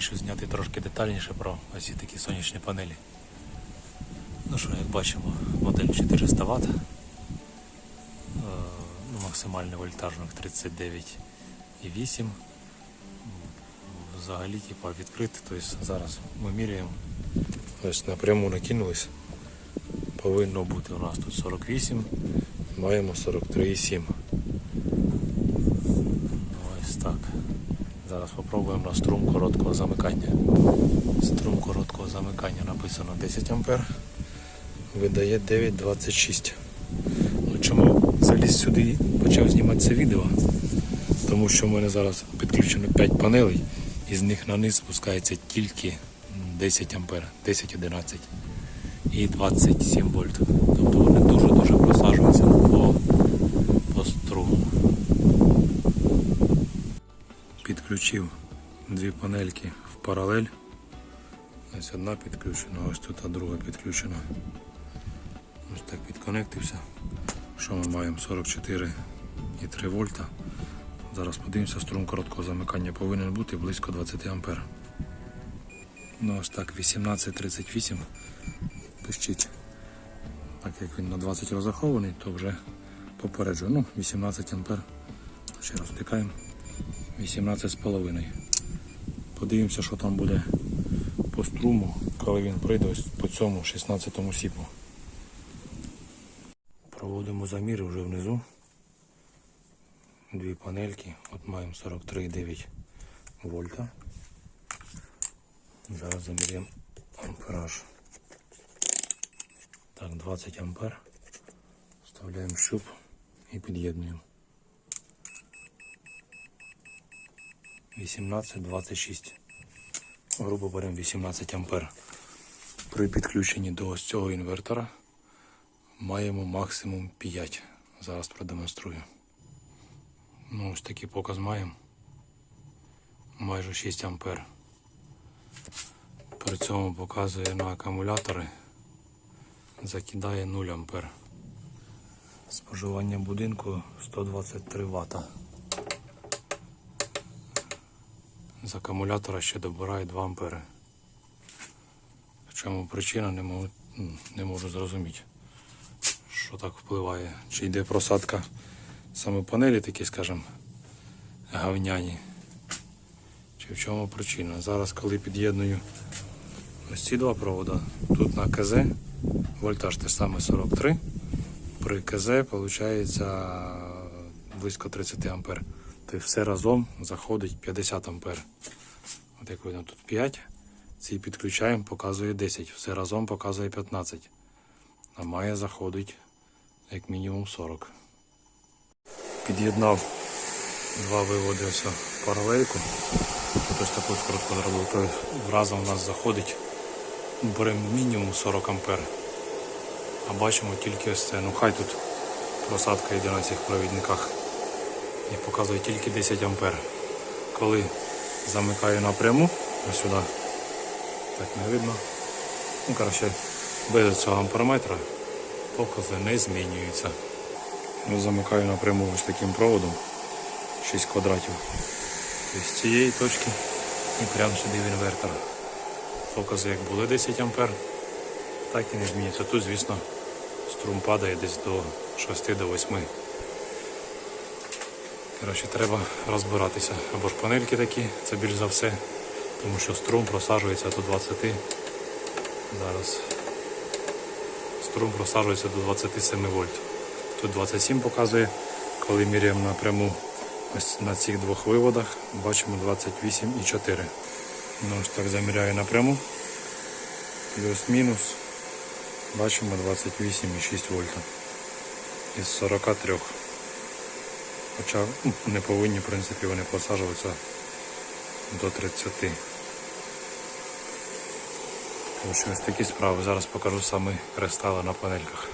вирішив зняти трошки детальніше про ось такі сонячні панелі. Ну що, як бачимо, модель 400 Вт. Е, ну, максимальний вольтаж у них 39,8. Взагалі, типа, відкритий, тобто зараз ми міряємо. Ось напряму накинулись. Повинно бути у нас тут 48, маємо 43,7. Ну, Ось так. Зараз спробуємо на струм короткого замикання. Струм короткого замикання написано 10 А. Видає 9,26. Ну, Чому заліз сюди і почав знімати це відео? Тому що в мене зараз підключено 5 панелей, і з них на низ спускається тільки 10 А, 10-11 і 27 вольт. Тобто вони дуже-дуже просаджуються по, по струму. Підключив дві панельки в паралель. Ось одна підключена, ось тут друга підключена. Ось так підконектився. Що ми маємо? 44,3 вольта. Зараз подивимося, струм короткого замикання повинен бути близько 20 А. Ну ось так, 18.38 пищить. Так як він на 20 розрахований, то вже попереджую. Ну, 18 А. Ще раз втикаємо. 18,5. Подивимося, що там буде по струму, коли він прийде ось по цьому 16 сіпу. Проводимо заміри вже внизу. Дві панельки. От маємо 43,9 вольта. Зараз заміряємо ампераж. Так, 20 ампер. Вставляємо щуп і під'єднуємо. 18-26. Грубо беремо 18 ампер. При підключенні до ось цього інвертора маємо максимум 5. Зараз продемонструю. Ну, ось такий показ маємо. Майже 6 ампер. При цьому показує на акумулятори. Закидає 0 ампер. Споживання будинку 123 Вт. З акумулятора ще добирає 2 ампери. В чому причина не можу, не можу зрозуміти, що так впливає. Чи йде просадка саме панелі такі, скажімо, гавняні. Чи в чому причина? Зараз, коли під'єдную ось ці два провода, тут на КЗ вольтаж те саме 43. При КЗ виходить близько 30 ампер. Тобто все разом заходить 50 ампер. От як видно, тут 5. Ці підключаємо, показує 10. Все разом показує 15. А має заходить як мінімум 40. Під'єднав два виводи ось паралельку. Ось таку скоротку зробив. То разом у нас заходить беремо мінімум 40 ампер. А бачимо тільки ось це. Ну хай тут просадка йде на цих провідниках і показує тільки 10 ампер. Коли замикаю напряму, ось сюди, так не видно. Ну, коротше, без цього амперметра покази не змінюються. Ну, замикаю напряму ось таким проводом 6 квадратів. Тобто з цієї точки і прямо сюди в інвертор. Покази як були 10 ампер, так і не змінюється. Тут, звісно, струм падає десь до 6 до 8. Коротше, треба розбиратися. Або ж панельки такі, це більш за все, тому що струм просаджується до 20. Зараз струм просаджується до 27 вольт. Тут 27 показує, коли міряємо напряму ось на цих двох виводах, бачимо 28,4. Ну ось так заміряю напряму. Плюс-мінус. Бачимо 28,6 вольта. Із 43. Хоча ну, не повинні, в принципі, вони посаджуватися до 30. Тому що ось такі справи. Зараз покажу саме кристали на панельках.